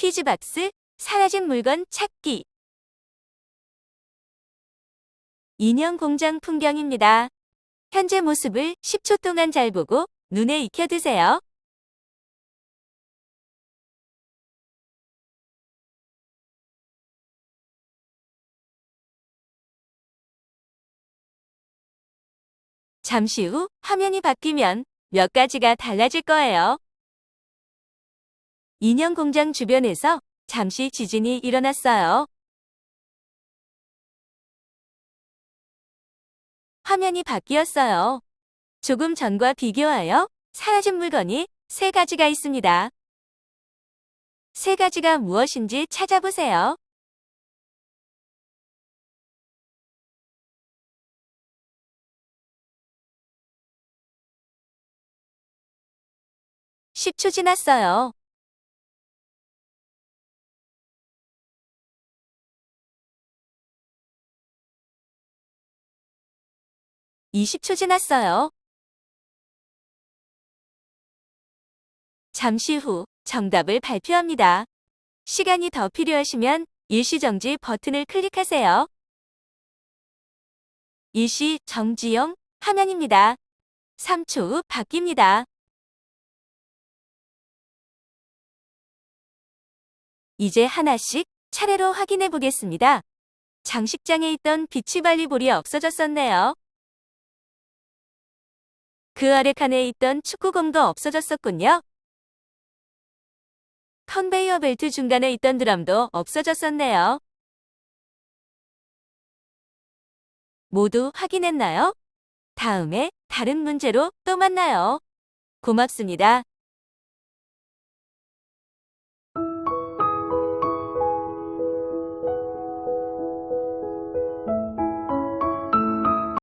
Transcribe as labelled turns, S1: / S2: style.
S1: 퀴즈박스 사라진 물건 찾기 인형 공장 풍경입니다. 현재 모습을 10초 동안 잘 보고 눈에 익혀두세요. 잠시 후 화면이 바뀌면 몇 가지가 달라질 거예요. 인형 공장 주변에서 잠시 지진이 일어났어요. 화면이 바뀌었어요. 조금 전과 비교하여 사라진 물건이 세 가지가 있습니다. 세 가지가 무엇인지 찾아보세요. (10초) 지났어요. (20초) 지났어요. 잠시 후 정답을 발표합니다. 시간이 더 필요하시면 일시정지 버튼을 클릭하세요. 일시 정지용 화면입니다. 3초 후 바뀝니다. 이제 하나씩 차례로 확인해 보겠습니다. 장식장에 있던 비치발리볼이 없어졌었네요. 그 아래 칸에 있던 축구공도 없어졌었군요. 컨베이어 벨트 중간에 있던 드럼도 없어졌었네요. 모두 확인했나요? 다음에 다른 문제로 또 만나요. 고맙습니다.